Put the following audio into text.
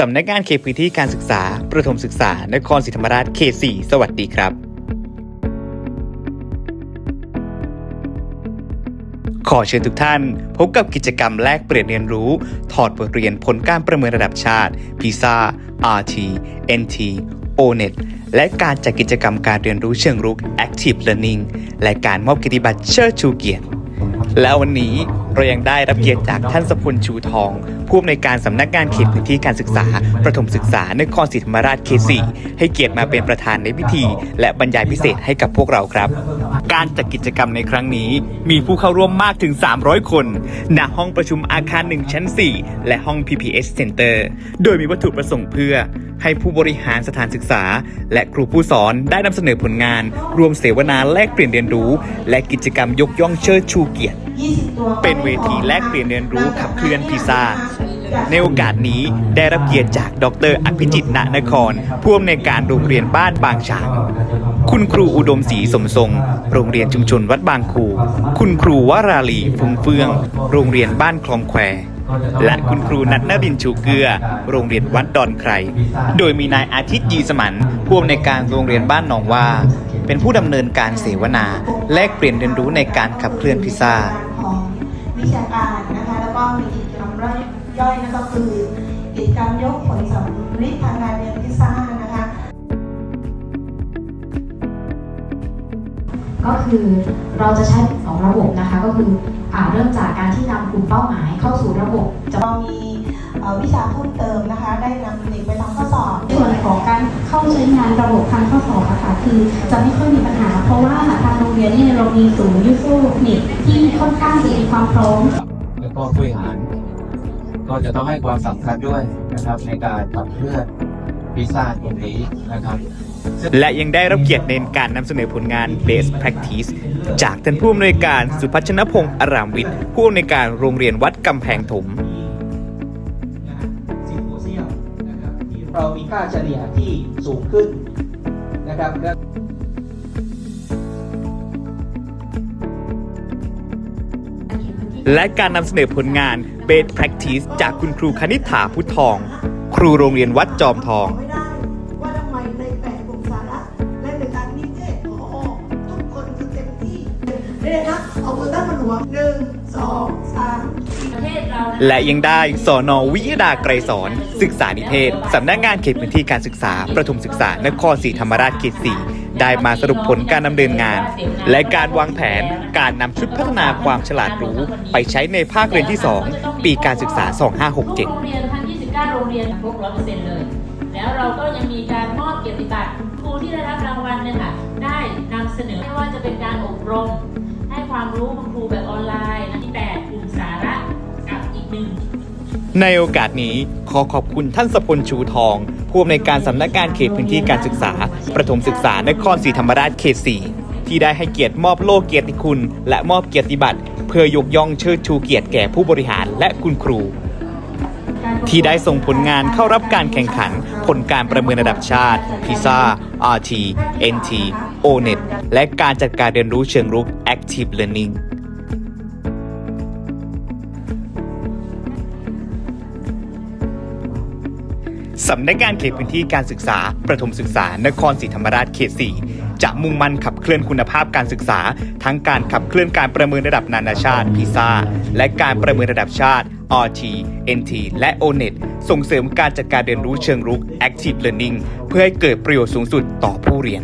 สำนักงานเขตพื้นที่การศึกษา ประถมศึกษานครศรีธรรมราชเขต 4 สวัสดีครับ ขอเชิญทุกท่าน พบกับกิจกรรมแลกเปลี่ยนเรียนรู้ ถอดบทเรียนผลการประเมินระดับชาติ PISA RT NT ONET และการจัดกิจกรรมการเรียนรู้เชิงรุก Active Learning และการมอบกิตติบัตรเชิดชูเกียรติ และวันนี้ เรายังได้รับเกียรติจากท่านสพลชูทอง ผู้อำนวยการสำนักงานเขตพื้นที่การศึกษา ประถมศึกษานครศรีธรรมราชเขตสี่ให้เกียรติมาเป็นประธานในพิธี และบรรยายพิเศษให้กับพวกเราครับ การจัดกิจกรรมในครั้งนี้ มีผู้เข้าร่วมมากถึง 300 คนณห้องประชุมอาคาร 1 ชั้น 4 และห้อง PPS Center โดยมีวัตถุประสงค์เพื่อให้ผู้บริหารสถานศึกษา และครูผู้สอนได้นำเสนอผลงาน รวมเสวนาแลกเปลี่ยนเรียนรู้ และกิจกรรมยกย่องเชิดชูเกียรติ เป็นเวทีแลกเปลี่ยนเรียนรู้ขับเคลื่อนพิซาในโอกาสนี้ได้รับเกียรติจากดรอภิจิตรณนครผู้อำนวยการโรงเรียนบ้านบางฉางคุณครูอุดมศรีสมทรง โรงเรียนชุมชนวัดบางคู คุณครูวราลีฟุงเฟือง โรงเรียนบ้านคลองแคว และคุณครูนัทนรินทร์ชูเกลือ โรงเรียนวัดดอนไคร โดยมีนายอาทิตย์ยีสมันผู้อำนวยการโรงเรียนบ้านหนองว่า เป็นผู้ดำเนินการเสวนา แลกเปลี่ยนเรียนรู้ในการขับเคลื่อนพิซซ่าของ วิชาการนะคะ แล้วก็มีกิจกรรมย่อยนั่นก็คือกิจกรรมยกผลสำลิดทางการเรียนที่สร้าง ก็คือเราจะใช้สองระบบนะคะก็คืออ่าเริ่มจากการที่นำกลุ่มเป้าหมายเข้าสู่ระบบจะเรามีเอ่อวิชาเพิ่มเติมนะคะ ได้นำเด็กไปทำข้อสอบ ส่วนของการเข้าใช้งานระบบทางข้อสอบอะค่ะคือจะไม่ค่อยมีปัญหา เพราะว่าทางโรงเรียนเนี่ยเรามีศูนย์ยูโซเน็ตที่ค่อนข้างจะมีความพร้อมแล้วก็ผู้บริหารก็จะต้องให้ความสำคัญด้วยนะครับในการขับเคลื่อนพิซซ่าตรงนี้นะครับ และยังได้รับเกียรติในการนำเสนอผลงาน Best Practice จากท่านผู้อำนวยการสุพัชนพงศ์อารามวิทย์ผู้อำนวยการโรงเรียนวัดกำแพงถมซิมโพเซียมนะครับที่เรามีค่าเฉลี่ยที่สูงขึ้นนะครับและและการนำเสนอผลงาน Best Practice จากคุณครูคณิษฐาพุทธทอง ครูโรงเรียนวัดจอมทอง ได้เลยนะเอามือตั้งบนหัวหนึ่งสองสามและยังได้สอนอวิยดาไกรสอน ศึกษานิเทศ สำนักงานเขตพื้นที่การศึกษา ประถมศึกษานครศรีธรรมราชเขตสี่ได้มาสรุปผลการดำเนินงาน และการวางแผนการนำชุดพัฒนาความฉลาดรู้ ไปใช้ในภาคเรียนที่ 2 ปีการศึกษา 2567 โรงเรียนทั้ง 29 โรงเรียนครบ100%เลย แล้วเราก็ยังมีการมอบเกียรติบัตรครูที่ได้รับรางวัลเนี่ยค่ะ ได้นำเสนอไม่ว่าจะเป็นการอบรม ให้ความรู้คุณครูแบบออนไลน์ที่8กลุ่มสาระกับอีกหนึ่งในโอกาสนี้ขอขอบคุณท่านสพลชูทอง ผู้อำนวยการสำนักงานเขตพื้นที่การศึกษา ประถมศึกษานครศรีธรรมราชเขต 4 ที่ได้ให้เกียรติมอบโล่เกียรติคุณ และมอบเกียรติบัตร เพื่อยกย่องเชิดชูเกียรติแก่ผู้บริหารและคุณครู ที่ได้ส่งผลงานเข้ารับการแข่งขัน ผลการประเมินระดับชาติ PISA RT NT ONET และการจัดการเรียนรู้เชิงรุก Active Learning สำนักงานเขตพื้นที่การศึกษา ประถมศึกษานครศรีธรรมราชเขต 4 จะมุ่งมั่นขับเคลื่อนคุณภาพการศึกษา ทั้งการขับเคลื่อนการประเมินระดับนานาชาติพิซ่าและการประเมินระดับชาติ RT NT และ ONET ส่งเสริมการจัดการเรียนรู้เชิงรุก Active Learning เพื่อให้เกิดประโยชน์สูงสุดต่อผู้เรียน